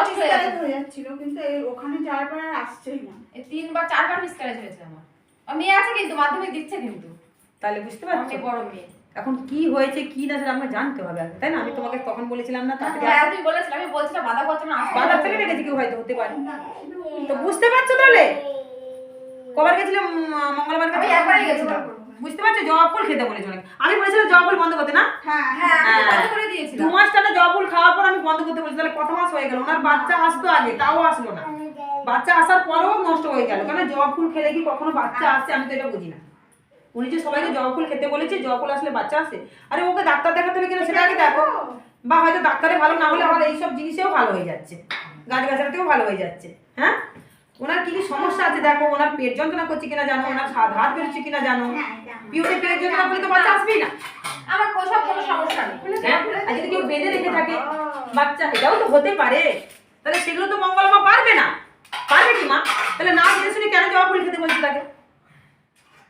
নষ্ট হয়ে হয়ে যাচ্ছিল কিন্তু ওখানে যাওয়ার আর আসছেই না। এই তিনবার চারবার মিসক্যারেজ হয়েছে আমার। মেয়ে আছে কিন্তু মাধ্যমিক দিচ্ছে কিন্তু। তাহলে বুঝতে পারছ? বড় মেয়ে। এখন কি হয়েছে কি না সেটা আমাকে জানতে হবে আগে তাই না? আমি তোমাকে তখন বলেছিলাম না তাড়াতাড়ি হ্যাঁ আসো। তুই আমি বলছিলাম বাধা করছ না আসতে বাজার রেখেছি কেউ হয়তো হতে পারে। তো বুঝতে পারছ তাহলে? কবার গেছিলাম মঙ্গলবার একবারই গেছিলাম। বুঝতে পারছ? জবা ফুল খেতে বলেছ আমি বলেছিলাম জবা ফুল বন্ধ করতে না? হ্যাঁ হ্যাঁ আমি হ্যাঁ। বন্ধ করে দু দিয়েছিলাম মাস টানা জবা ফুল খাওয়ার পর আমি বন্ধ করতে বলেছি তাহলে কত মাস হয়ে গেল? ওনার বাচ্চা আসতো আগে তাও আসলো না। বাচ্চা আসার পরেও নষ্ট হয়ে গেল। কারণ জবা ফুল খেলে কি কখনো বাচ্চা আসছে? আমি তো এটা বুঝি না। উনি যে সবাইকে জবা ফুল খেতে বলেছে জবা ফুল আসলে বাচ্চা আসে। আরে ওকে ডাক্তার দেখাতে হবে কিনা সেটা আগে দেখো। বা হয়তো ডাক্তারে ভালো না হলে আমার এইসব জিনিসেও ভালো হয়ে যাচ্ছে। গাছ গাছাতেও ভালো হয়ে যাচ্ছে। হ্যাঁ? ওনার কি কি সমস্যা আছে দেখো? ওনার পেট যন্ত্রণা করছে কিনা জানো? ওনার হাত হাত বেরোচ্ছে কিনা জানো? পিওটে পেট যন্ত্রণা করলে তো বাচ্চা আসবেই না। আমার কোনো সমস্যা নেই। হ্যাঁ? আর যদি কেউ বেঁধে রেখে থাকে বাচ্চা, এটাও তো হতে পারে। তাহলে সেগুলো তো মঙ্গল মা পারবে না। পারবে কি মা? তাহলে না জেনে শুনে কেন জবা ফুল খেতে বলছে তাকে?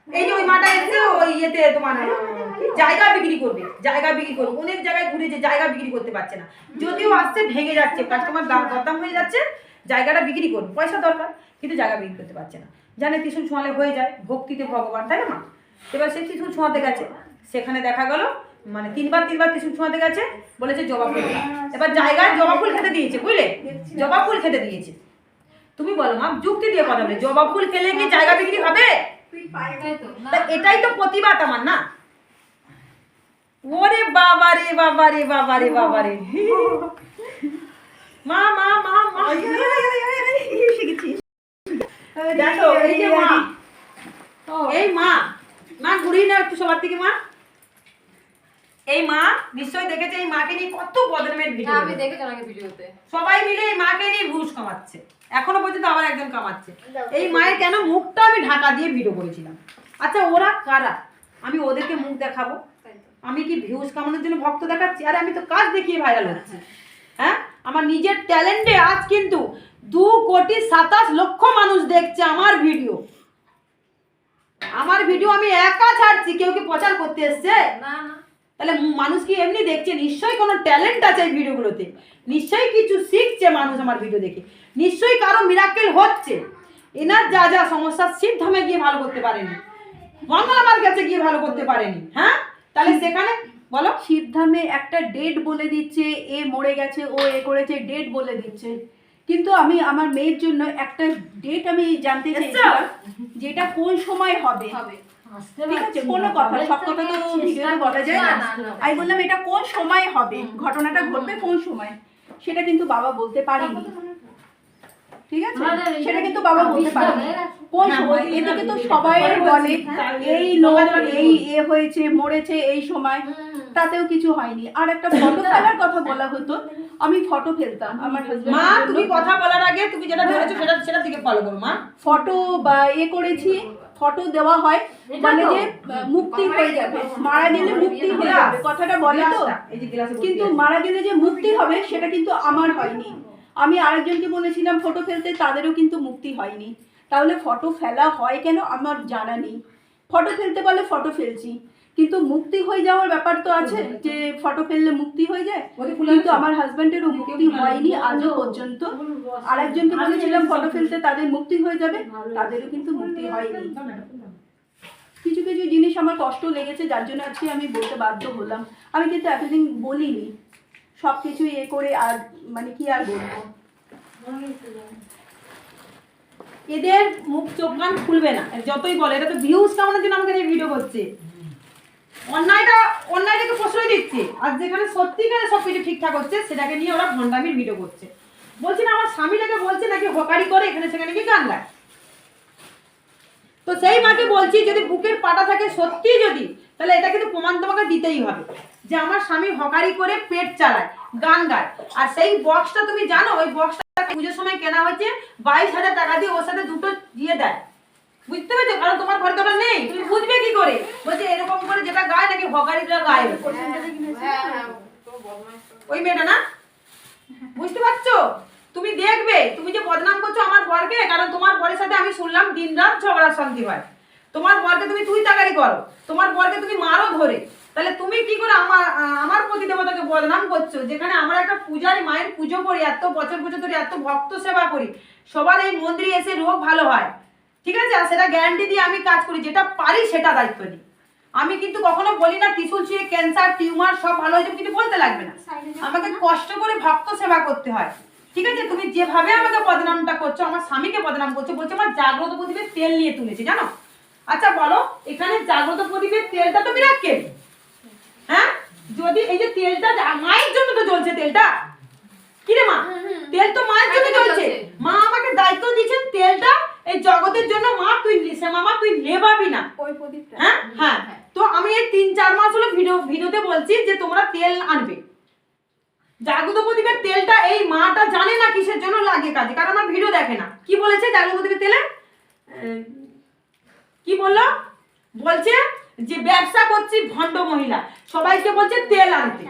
এই যে ওই মাটা এসে ওই ইয়েতে তোমার, জায়গা বিক্রি করবে, জায়গা বিক্রি করবে। অনেক জায়গায় ঘুরেছে, জায়গা বিক্রি করতে পারছে না। যদিও আসছে, ভেঙে যাচ্ছে কাস্টমার দাম দরদাম হয়ে যাচ্ছে, জায়গাটা বিক্রি করবে। পয়সা দরকার, কিন্তু জায়গা বিক্রি করতে পারছে না। জানে ত্রিশুল ছোঁয়ালে হয়ে যায়, ভক্তিতে ভগবান, তাই না মা? এবার সে ত্রিশুল ছোঁয়াতে গেছে, সেখানে দেখা গেল মানে তিনবার তিনবার ত্রিশুল ছোঁয়াতে গেছে বলেছে জবা ফুল এবার জায়গায় জবা ফুল খেতে দিয়েছে বুঝলে? জবা ফুল খেতে দিয়েছে। তুমি বলো মা যুক্তি দিয়ে কথা বলে। জবা ফুল খেলে কি জায়গা বিক্রি হবে? না এটাই তো প্রতিবাদ আমার না? ওরে বাবা রে বাবা রে বাবা রে বাবা রে। মা মা মা মা। দেখো এই যে মা এই মা মা ঘুরিয়ে নাও একটু সবার থেকে মা। এই মা নিশ্চয়ই দেখেছে এই মাকে নিয়ে কত বদনামের ভিডিও। আমি দেখেছি অনেকে ভিডিওতে। সবাই মিলে এই মাকে নিয়ে ঘুষ কামাচ্ছে। এখনও পর্যন্ত আবার একজন কামাচ্ছে। এই মায়ের কেন মুখটা আমি ঢাকা দিয়ে ভিডিও করেছিলাম? আচ্ছা ওরা কারা? আমি ওদেরকে মুখ দেখাবো। আমি কি ভিউজ কামানোর জন্য ভক্ত দেখাচ্ছি? আরে আমি তো কাজ দেখিয়ে ভাইরাল হচ্ছি। হ্যাঁ? আমার নিজের ট্যালেন্টে আজ কিন্তু দু কোটি সাতাশ লক্ষ মানুষ দেখছে আমার ভিডিও। আমার ভিডিও আমি একা ছাড়ছি। কেউ কি প্রচার করতে এসছে? না না। তাহলে মানুষ কি এমনি দেখছে? নিশ্চয়ই কোনো ট্যালেন্ট আছে এই ভিডিওগুলোতে। নিশ্চয়ই কিছু শিখছে মানুষ আমার ভিডিও দেখে। নিশ্চয়ই কারও মিরাকেল হচ্ছে। এনার যা যা সমস্যা ধামে গিয়ে ভালো করতে পারেনি। মঙ্গলামার কাছে গিয়ে ভালো করতে পারেনি। হ্যাঁ? তাহলে সেখানে বলো। শিবধামে একটা ডেট বলে দিচ্ছে এ মরে গেছে ও এ করেছে ডেট বলে দিচ্ছে। কিন্তু আমি আমার মেয়ের জন্য একটা ডেট আমি জানতে চাইছিলাম যেটা কোন সময় হবে? হবে। ঠিক আছে কোনো কথা সব কথা তো ভিডিওতে বলা যায় না, না। না, না। আমি বললাম এটা কোন সময় হবে ঘটনাটা ঘটবে কোন সময় সেটা কিন্তু বাবা বলতে পারেনি। ঠিক আছে? সেটা কিন্তু বাবা বলতে পারেনি। কোন হ্যাঁ, সময়? এদিকে তো সবাই বলে হ্যাঁ। এই লোক এই এ হয়েছে মরেছে এই সময়। তাতেও কিছু হয়নি। আর একটা ফটো ফেলার কথা বলা হতো আমি ফটো ফেলতাম আমার মা তুমি হাজবেন্ড কথা বলার আগে তুমি যেটা ধরেছো সেটা সেটা দিকে ফলো করো মা। ফটো বা এ করেছি ফটো দেওয়া হয় মানে যে মুক্তি হয়ে যাবে। মারা গেলে মুক্তি হয়ে যাবে। কথাটা বলে তো? কিন্তু মারা গেলে যে মুক্তি হবে সেটা কিন্তু আমার হয়নি। আমি আরেকজনকে বলেছিলাম ফটো ফেলতে তাদেরও কিন্তু মুক্তি হয়নি। তাহলে ফটো ফেলা হয় কেন? আমার জানা নেই। ফটো ফেলতে বলে ফটো ফেলছি। কিন্তু মুক্তি হয়ে যাওয়ার ব্যাপার তো আছে যে ফটো ফেললে মুক্তি হয়ে যায়। কিন্তু? আমার হাজবেন্ডেরও মুক্তি হয়নি আজও পর্যন্ত। আরেকজনকে বলেছিলাম ফটো ফেলতে তাদের মুক্তি হয়ে যাবে। তাদেরও কিন্তু মুক্তি হয়নি। কিছু কিছু জিনিস আমার কষ্ট লেগেছে যার জন্য আজকে আমি বলতে বাধ্য হলাম। আমি কিন্তু এতদিন বলিনি। সব কিছু এ করে আর মানে কি আর বলব? এদের মুখ চোখ কান খুলবে না। যতই বলে এটা তো ভিউজ কামানোর জন্য আমাকে ভিডিও করছে। অন্যায়টা, অন্যায়টাকে প্রশ্রয় দিচ্ছে। আর যেখানে সত্যিকারে সব কিছু ঠিকঠাক হচ্ছে, সেটাকে নিয়ে ওরা ভণ্ডামির ভিডিও করছে। বলছি না, আমার স্বামীটাকে বলছে নাকি হকারি করে এখানে সেখানে কি গান গায় তো সেই মাকে বলছি, যদি বুকের পাটা থাকে সত্যি যদি, তাহলে এটা কিন্তু প্রমাণ তোমাকে দিতেই হবে। যে আমার স্বামী হকারি করে পেট চালায়, গান গায়। আর সেই বক্সটা তুমি জানো, ওই বক্সটা পুজোর সময় কেনা হয়েছে, বাইশ হাজার টাকা দিয়ে ওর সাথে দুটো দিয়ে দেয়। বুঝতে পেরেছ? কারণ তোমার ঘরে তো ওটা নেই। তুমি বুঝবে কি করে? বলছে এরকম করে যেটা গায় নাকি হকারিটা গায়? হ্যাঁ হ্যাঁ তো। ওই মেয়েটা না? বুঝতে পারছ? তুমি দেখবে তুমি যে বদনাম করছ আমার বরকে কারণ তোমার বরের সাথে আমি শুনলাম দিন রাত ঝগড়া শান্তি হয়। তোমার বরকে তুমি তুই তাকারি করো। তোমার বরকে তুমি মারো ধরে। তাহলে তুমি কি করে আমার আমার প্রতি দেবতাকে বদনাম করছ? যেখানে আমরা একটা পূজারি মায়ের পুজো করি এত বছর বছর ধরে এত ভক্ত সেবা করি। সবার এই মন্দিরে এসে রোগ ভালো হয়। ঠিক আছে? আর সেটা গ্যারান্টি দিয়ে আমি কাজ করি যেটা পারি সেটা দায়িত্ব নিই। আমি কিন্তু কখনো বলি না ত্রিশুল ছুঁয়ে ক্যান্সার টিউমার সব ভালো হয়ে যাবে কিন্তু বলতে লাগবে না। আমাকে কষ্ট করে ভক্ত সেবা করতে হয়। ঠিক আছে? তুমি যেভাবে আমাকে বদনামটা করছ আমার স্বামীকে বদনাম করছ বলছো আমার জাগ্রত প্রদীপের তেল নিয়ে তুলেছে জানো? আচ্ছা বলো এখানে জাগ্রত প্রদীপের তেলটা তো বিরাট কেল হ্যাঁ? যদি এই যে তেলটা মায়ের জন্য তো জ্বলছে তেলটা। কি রে মা? তেল তো মায়ের জন্য জ্বলছে। জ্বলছে। মা আমাকে দায়িত্ব দিয়েছেন তেলটা এই জগতের জন্য মা তুই সে মামা তুই নেবাবি না। ওই প্রদীপটা। হ্যাঁ? হ্যাঁ। তো আমি এই তিন চার মাস হলো ভিডিও ভিডিওতে বলছি যে তোমরা তেল আনবে। জাগ্রত প্রদীপের তেলটা এই মাটা জানে না কিসের জন্য লাগে কাজে কারণ আমার ভিডিও দেখে না। কি বলেছে জাগ্রত প্রদীপের তেলে? কি বলল? বলছে যে ব্যবসা করছি ভণ্ড মহিলা সবাইকে বলছে তেল আনতে।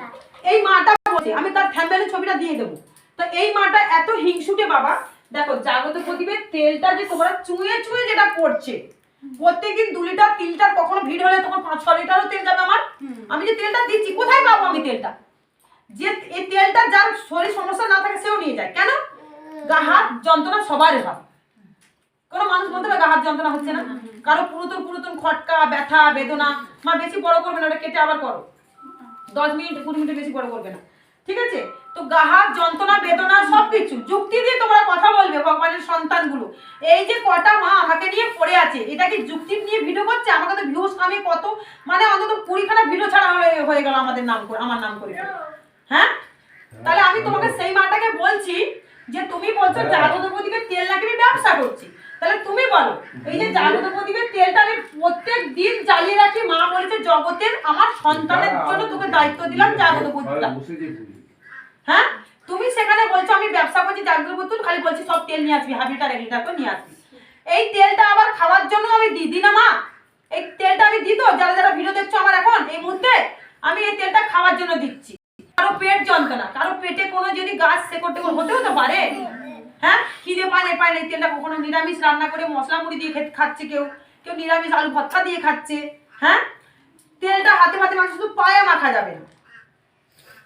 এই মাটা বলছে আমি তার থ্যাম্বেলের ছবিটা দিয়ে দেবো। তো এই মাটা এত হিংসুটে বাবা দেখো, জাগ্রত প্রদীপের তেলটা যে তোমরা চুঁয়ে চুঁয়ে যেটা করছে প্রত্যেকদিন দু লিটার, তিন লিটার, কখনো ভিড় হলে তখন পাঁচ, ছ লিটারও তেল যাবে আমার। আমি যে তেলটা দিচ্ছি, কোথায় পাবো আমি তেলটা? যে এই তেলটা যার শরীর সমস্যা না থাকে, সেও নিয়ে যায়। কেন? গা, হাত, যন্ত্রণা সবারই হয় কোনো মানুষ বলতে পারে গা, হাত, যন্ত্রণা হচ্ছে না? কারও পুরাতন পুরাতন খটকা, ব্যথা, বেদনা, মা বেশি বড় করবে না, ওটা কেটে আবার করো। দশ মিনিট, কুড়ি মিনিট বেশি বড় করবে না। ঠিক আছে? তো গা হাত যন্ত্রণা বেদনা সবকিছু। যুক্তি দিয়ে তোমরা কথা বলবে ভগবানের সন্তানগুলো। এই যে কটা মা আমাকে নিয়ে পড়ে আছে এটা কি যুক্তি নিয়ে ভিডিও করছে? আমাকে তো ভিউজ আমি কত মানে অন্তত কুড়িখানা ভিডিও ছাড়া হয়ে হয়ে গেল আমাদের নাম করে আমার নাম করে। হ্যাঁ? তাহলে আমি তোমাকে সেই মাটাকে বলছি যে তুমি বলছো জাগ্রত প্রদীপের তেল নাকি আমি ব্যবসা করছি? তাহলে তুমি বলো এই যে জাগ্রত প্রদীপের তেলটা আমি প্রত্যেক দিন জ্বালিয়ে রাখি মা বলেছে জগতের আমার সন্তানের জন্য তোকে দায়িত্ব দিলাম জাগ্রত প্রদীপটা। হ্যাঁ? তুমি সেখানে বলছো, আমি ব্যবসা করছি জাগ্রত প্রদীপ খালি বলছি সব তেল নিয়ে আসবি হাফ লিটার এক লিটার করে নিয়ে আসবি। এই তেলটা আবার খাওয়ার জন্য আমি দিই দিই না, মা? এই তেলটা আমি দিই তো যারা যারা ভিডিও দেখছ আমার এখন, এই মুহূর্তে, আমি এই তেলটা খাওয়ার জন্য দিচ্ছি। কারও পেট যন্ত্রণা, কারও পেটে কোনো যদি গাছ শেকড় টেকড় হতেও তো পারে হ্যাঁ? খিদে পায় না পায় না, এই তেলটা কখনো নিরামিষ রান্না করে মশলা মুড়ি দিয়ে খাচ্ছে কেউ কেউ নিরামিষ আলু ভর্তা দিয়ে খাচ্ছে হ্যাঁ? তেলটা হাতে হাতে মাখা শুধু পায়ে মাখা যাবে না।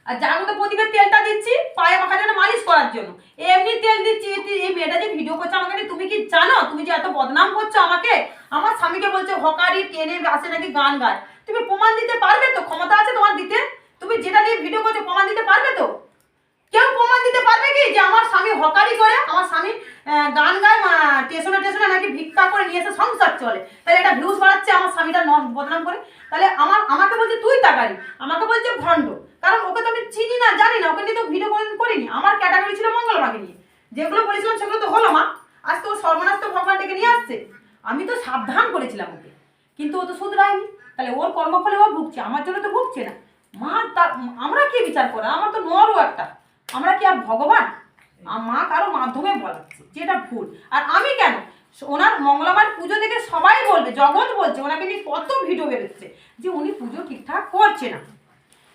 আর জাগ্রত প্রদীপের তেলটা দিচ্ছি, পায়ে মাখার জন্য মালিশ করার জন্য। এমনি তেল দিচ্ছি, এই মেয়েটা যে ভিডিও করছে আমাকে তুমি কি জানো? তুমি যে এত বদনাম করছ আমাকে? আমার স্বামীকে বলছে, হকারি, টেনে আসে নাকি গান গায়। তুমি প্রমাণ দিতে পারবে তো ক্ষমতা আছে তোমার দিতে তুমি যেটা নিয়ে ভিডিও করছ প্রমাণ দিতে পারবে তো কেউ প্রমাণ দিতে পারবে কি যে আমার স্বামী হকারি করে আমার স্বামী আহ, গান গায় আহ, স্টেশনে স্টেশনে নাকি ভিক্ষা করে নিয়ে এসে সংসার চলে তাহলে এটা ভিউজ বাড়াচ্ছে আমার স্বামীটা ন- বদনাম করে তাহলে আমার আমাকে বলছে তুই তাকারি আমাকে বলছে ভণ্ড কারণ ওকে তো আমি চিনি না জানি না ওকে নিয়ে তো ভিডিও কোনোদিন করিনি আমার ক্যাটাগরি ছিল মঙ্গলমাকে নিয়ে যেগুলো বলেছিলাম সেগুলো তো হলো মা আজ তো ও সর্বনাশ তো ভগবান ডেকে নিয়ে আসছে আমি তো সাবধান করেছিলাম ওকে কিন্তু ও তো শুধরায়নি। তাহলে ওর কর্মফলে ও ভুগছে, আমার জন্য তো ভুগছে না। মা তার, আমরা কি বিচার করা? আমার তো নরও একটা। আমরা কি আর ভগবান? মা কারও মাধ্যমে বলাচ্ছে যে এটা ভুল। আর আমি কেন? ওনার মঙ্গলবার পুজো থেকে সবাই বলবে, জগৎ বলছে, ওনাকে নিয়ে কত ভিডিও বেরোচ্ছে, যে উনি পুজো ঠিকঠাক করছে না।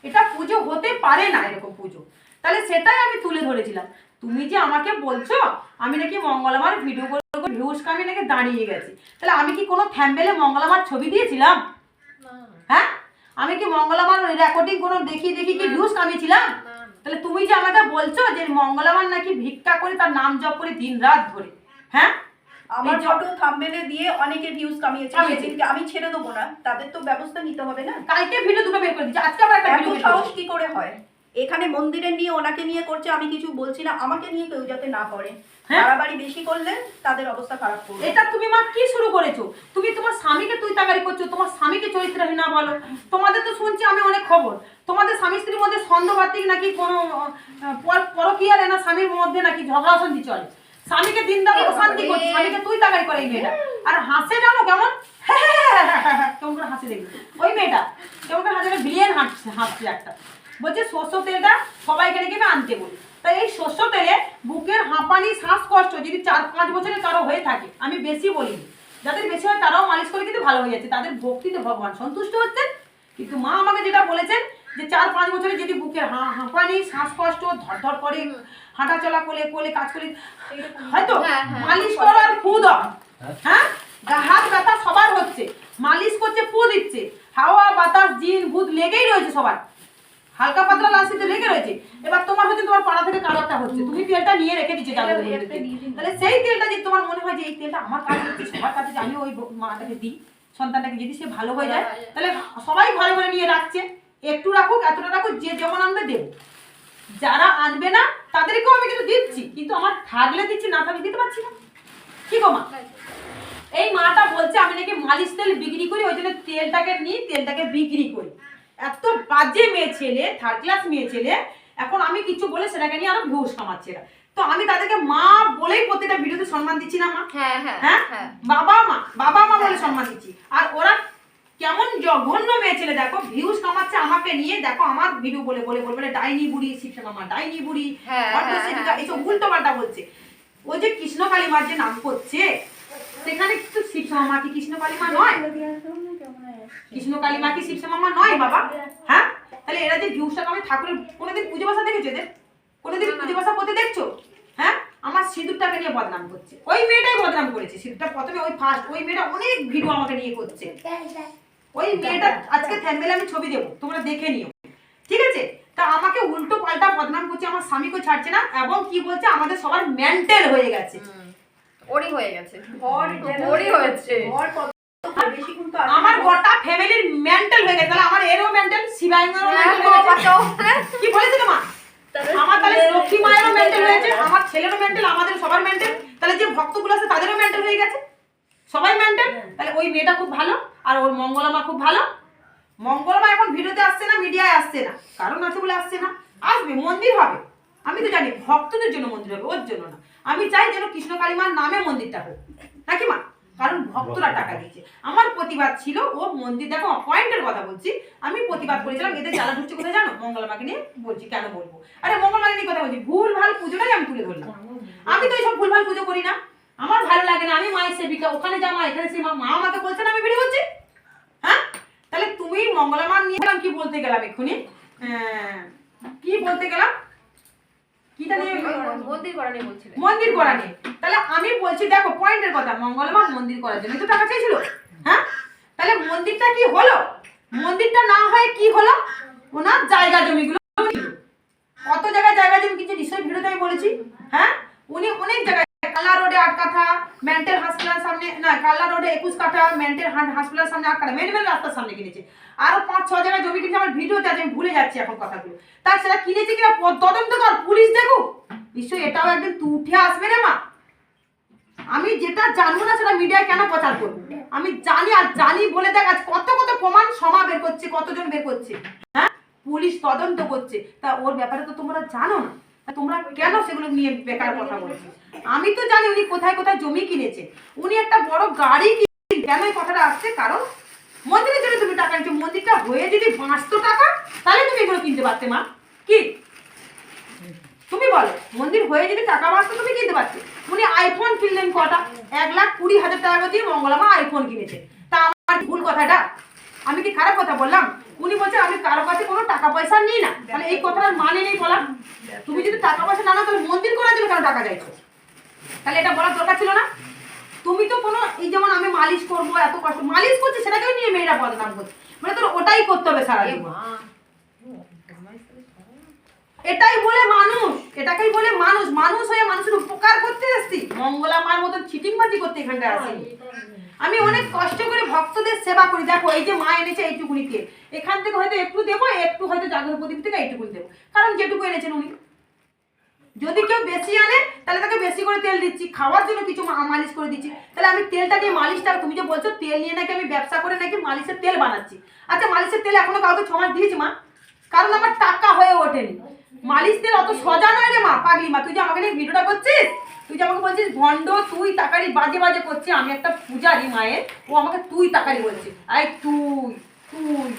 এটা পুজো হতে পারে না এরকম পুজো। তাহলে সেটাই আমি তুলে ধরেছিলাম। তুমি যে আমাকে বলছো আমি নাকি মঙ্গলবার ভিডিও করে ভিউজ আমি নাকি দাঁড়িয়ে গেছি। তাহলে আমি কি কোনো থ্যাম্বেলে মঙ্গলবার ছবি দিয়েছিলাম? হ্যাঁ? আমি কি মঙ্গলবার রেকর্ডিং কোনো দেখি দেখি কি ভিউজ কামিয়েছিলাম? তাহলে তুমি যে আমাকে বলছো যে মঙ্গলবার নাকি ভিক্ষা করে তার নাম জপ করে দিন রাত ধরে হ্যাঁ? আমার ফটো থাম্বনেলে দিয়ে অনেকে ভিউজ কামিয়েছে কামিয়েছে। সেদিনকে আমি ছেড়ে দেবো না তাদের তো ব্যবস্থা নিতে হবে না। কালকে ভিডিও দুটো বের করে দিচ্ছি আজকে আবার একটা ভিডিও সাহস কি করে হয়? এখানে মন্দিরে নিয়ে ওনাকে নিয়ে করছে আমি কিছু বলছি না আমাকে নিয়ে কেউ যাতে না করে। হ্যাঁ? বাড়াবাড়ি বেশি করলে তাদের অবস্থা খারাপ করবে। এটা তুমি মা কি শুরু করেছ? তুমি তোমার স্বামীকে তুই তাকারি করছ তোমার স্বামীকে চরিত্রহীন না বলো। তোমাদের তো শুনছি আমি অনেক খবর। তোমাদের স্বামী স্ত্রীর মধ্যে সন্দেহবাতিক নাকি কোনো পরকীয়ারে না স্বামীর মধ্যে নাকি ঝগড়া অশান্তি চলে? স্বামীকে দিন দাও অশান্তি করছে স্বামীকে তুই তাকারি করে এই মেয়েটা। আর হাসে জানো কেমন? কেমন করে হাসি দেখবে? ওই মেয়েটা কেমন করে হাসে? বিলিয়ন হাসছে হাসছে একটা। বলছে শস্য তেলটা সবাইকে রেখে আনতে বলি। তাই এই শস্য তেলে বুকের হাঁপানি শ্বাসকষ্ট যদি চার পাঁচ বছরের কারও হয়ে থাকে আমি বেশি বলিনি। যাদের বেশি হয় তারাও মালিশ করে কিন্তু ভালো হয়ে যাচ্ছে তাদের ভক্তিতে ভগবান সন্তুষ্ট হচ্ছেন। কিন্তু মা আমাকে যেটা বলেছেন যে চার পাঁচ বছরে যদি বুকের হা- হাঁপানি শ্বাসকষ্ট ধরধর করে হাঁটা চলা কোলে কোলে কাজ করে হয়তো হ্যাঁ, হ্যাঁ। মালিশ করো আর ফু দাও হ্যাঁ হাত ব্যথা সবার হচ্ছে। মালিশ করছে ফু দিচ্ছে। হাওয়া বাতাস জিন ভূত লেগেই রয়েছে সবার। হালকা পাতলা লাসিতে লেগে রয়েছে। এবার তোমার হচ্ছে তোমার পাড়া থেকে কারোরটা হচ্ছে। তুমি তেলটা নিয়ে রেখে দিচ্ছ তাহলে সেই তেলটা যদি তোমার মনে হয় যে এই তেলটা আমার কাজ হচ্ছে সবার কাছে আমি ওই মাটাকে দিই সন্তানটাকে যদি সে ভালো হয়ে যায় তাহলে সবাই ঘরে ঘরে নিয়ে রাখছে। একটু রাখুক এতটা রাখুক যে যেমন আনবে দেবো। যারা আনবে না তাদেরকেও আমি কিন্তু দিচ্ছি কিন্তু আমার থাকলে দিচ্ছি না থাকলে দিতে পারছি না। কি গো মা? এই মাটা বলছে আমি নাকি মালিশ তেল বিক্রি করি ওই জন্য তেলটাকে নিই তেলটাকে বিক্রি করি। এত বাজে মেয়ে ছেলে থার্ড ক্লাস মেয়ে ছেলে এখন আমি কিছু বলে সেটাকে নিয়ে আরও ভিউজ কামাচ্ছে এরা। তো আমি তাদেরকে মা বলেই প্রত্যেকটা ভিডিওতে সম্মান দিচ্ছি না মা? হ্যাঁ হ্যাঁ হ্যাঁ? হ্যাঁ। বাবা মা বাবা মা বলে সম্মান দিচ্ছি। আর ওরা কেমন জঘন্য মেয়ে ছেলে দেখো ভিউজ কামাচ্ছে আমাকে নিয়ে দেখো আমার ভিডিও বলে বলে বলে বলে ডাইনি বুড়ি শিবসা মামা ডাইনি বুড়ি। এইসব উল্টো পাল্টা বলছে। ও যে কৃষ্ণ কালীমার যে নাম করছে সেখানে কিন্তু শিবসা মামা কি কৃষ্ণ কালীমা নয়? কৃষ্ণ কালীমা কি শিবসা মামা নয় বাবা। হ্যাঁ? তাহলে এরা যে ভিউজটা কামে ঠাকুরের কোনোদিন পুজো বাসা দেখেছ এদের? কোনোদিন পুজো বাসা করতে দেখছ? হ্যাঁ? আমার সিঁদুরটাকে নিয়ে বদনাম করছে। ওই মেয়েটাই বদনাম করেছে সিঁদুরটা প্রথমে ওই ফার্স্ট ওই মেয়েটা অনেক ভিডিও আমাকে নিয়ে করছে। ওই মেয়েটা আজকে থ্যাম্বেলে আমি ছবি দেবো তোমরা দেখে নিও। ঠিক আছে? তা আমাকে উল্টো পাল্টা বদনাম করছে আমার স্বামীকে ছাড়ছে না এবং কি বলছে আমাদের সবার মেন্টাল হয়ে গেছে। ওরই হয়ে গেছে। ওরই হয়েছে। আমার গোটা ফ্যামিলির মেন্টাল হয়ে গেছে। তাহলে আমার এরও মেন্টাল শিবাঙ্গেরও হ্যাঁ, মেন্টাল হয়ে গেছে। কি বলেছিল মা আমার তাহলে লক্ষ্মী মায়েরও মেন্টাল হয়েছে আমার ছেলেরও মেন্টাল আমাদের সবার মেন্টাল তাহলে যে ভক্তগুলো আছে তাদেরও মেন্টাল হয়ে গেছে। সবাই মেন্টাল তাহলে ওই মেয়েটা খুব ভালো আর ওর মঙ্গলা মা খুব ভালো। মঙ্গলমা এখন ভিডিওতে আসছে না মিডিয়ায় আসছে না। কারণ আছে বলে আসছে না। আসবে মন্দির হবে। আমি তো জানি ভক্তদের জন্য মন্দির হবে ওর জন্য না। আমি চাই যেন কৃষ্ণ কালীমার নামে মন্দিরটা হোক। নাকি মা? কারণ ভক্তরা টাকা দিয়েছে। আমার প্রতিবাদ ছিল, ও মন্দির, দেখো পয়েন্টের কথা বলছি। আমি প্রতিবাদ করেছিলাম, এদের জ্বালা ঢুকছে কোথায় জানো? মঙ্গলমাকে নিয়ে বলছি, কেন বলব? আরে, মঙ্গলমাকে কথা বলছি, ভুল ভালো পুজোটাই আমি তুলে ধরলাম। আমি তো এইসব ভুল ভালো পুজো করি না। আমার ভালো লাগে না, আমি মায়ের সেবিকা, ওখানে যা মা, এখানে সে মা আমাকে বলছে না আমি ভিডিও করছি? হ্যাঁ? তাহলে তুমি মঙ্গলবার নিয়ে কি বলতে গেলাম এক্ষুনি? কি বলতে গেলাম? কিটা নিয়ে মন্দির করা নিয়ে বলছিলে। মন্দির তাহলে আমি বলছি দেখো পয়েন্টের কথা মঙ্গলবার মন্দির করার জন্য। তো টাকা চাইছিল? হ্যাঁ? তাহলে মন্দিরটা কি হলো? মন্দিরটা না হয়ে কি হলো? ওনার জায়গা জমিগুলো। কত জায়গায় জায়গা জমি? কিছু নিশ্চয়ই ভিডিওতে আমি বলেছি। হ্যাঁ? উনি অনেক জায়গায় কাল্লা রোডে আট কাঠা মেন্টাল হসপিটাল সামনে না কাল্লা রোডে একুশ কাঠা মেন্টাল হসপিটাল সামনে আট কাঠা মেন মেন রাস্তার সামনে কিনেছে আরও পাঁচ ছ জায়গায় জমি কিনেছে আমার ভিডিওতে আছে আমি ভুলে যাচ্ছি এখন কথাগুলো তার সেটা কিনেছে কিনা তদন্ত কর পুলিশ দেখুক নিশ্চয়ই এটাও একদিন তু উঠে আসবে রে মা আমি যেটা জানব না সেটা মিডিয়ায় কেন প্রচার করব আমি জানি আর জানি বলে দেখ আজ কত কত প্রমাণ সমা বের করছে কতজন বের করছে হ্যাঁ পুলিশ তদন্ত করছে তা ওর ব্যাপারে তো তোমরা জানো না তোমরা কেন সেগুলো নিয়ে বেকার কথা বলছো? আমি তো জানি উনি কোথায় কোথায় জমি কিনেছে। উনি একটা বড় গাড়ি কিনে কেন এই কথাটা আসছে? কারণ মন্দিরের জন্য তুমি টাকা নিচ্ছ। মন্দিরটা হয়ে যদি বাঁচতো টাকা, তাহলে তুমি এগুলো কিনতে পারতে, মা। কি? তুমি বলো, মন্দির হয়ে যদি টাকা বাঁচতো, তুমি কিনতে পারতে। উনি আইফোন কিনলেন কটা? এক লাখ কুড়ি হাজার টাকা দিয়ে মঙ্গলামা আইফোন কিনেছে। তা আমার ভুল কথাটা। আমি কি খারাপ কথা বললাম? উনি বলছে আমি কারও কাছে কোনো টাকা পয়সা নিই না। তাহলে এই কথাটার মানে নেই বলা। তুমি যদি টাকা পয়সা না নাও তাহলে মন্দির করার জন্য কেন টাকা চাইছো? তাহলে এটা বলার দরকার ছিল না? তুমি তো কোনো এই যেমন আমি মালিশ করব এত কষ্ট মালিশ করছি সেটাকেও নিয়ে মেয়েরা বদনাম করছে। মানে তোর ওটাই করতে হবে সারা এটাই বলে মানুষ এটাকেই বলে মানুষ। মানুষ হয়ে মানুষের উপকার করতে আসছি মঙ্গলা মার মতন চিটিংবাজি করতে এখানটায় আসেনি। আমি অনেক কষ্ট করে ভক্তদের সেবা করি। দেখো, এই যে মা এনেছে এইটুকুনিকে এখান থেকে হয়তো একটু দেবো, একটু হয়তো জাগর প্রদীপ থেকে এইটুকুনি দেবো। কারণ যেটুকু এনেছেন উনি। যদি কেউ বেশি আনে, তাহলে তাকে বেশি করে তেল দিচ্ছি। খাওয়ার জন্য কিছু মালিশ করে দিচ্ছি। তাহলে আমি তেলটা নিয়ে মালিশটা তুমি যে বলছো, তেল নিয়ে নাকি আমি ব্যবসা করে নাকি মালিশের তেল বানাচ্ছি। আচ্ছা মালিশের তেল এখনও কাউকে ছ মাস দিয়েছি মা। কারণ আমার টাকা হয়ে ওঠেনি। মালিশ তেল অত সজা নয় রে মা, পাগলি মা, তুই যে আমাকে নিয়ে ভিডিওটা করছিস? তুই যে আমাকে বলছিস, ভণ্ড, তুই তাকারি বাজে বাজে করছিস, আমি একটা পূজারি মায়ের, ও আমাকে তুই তাকারি বলছিস। আই তুই তুই।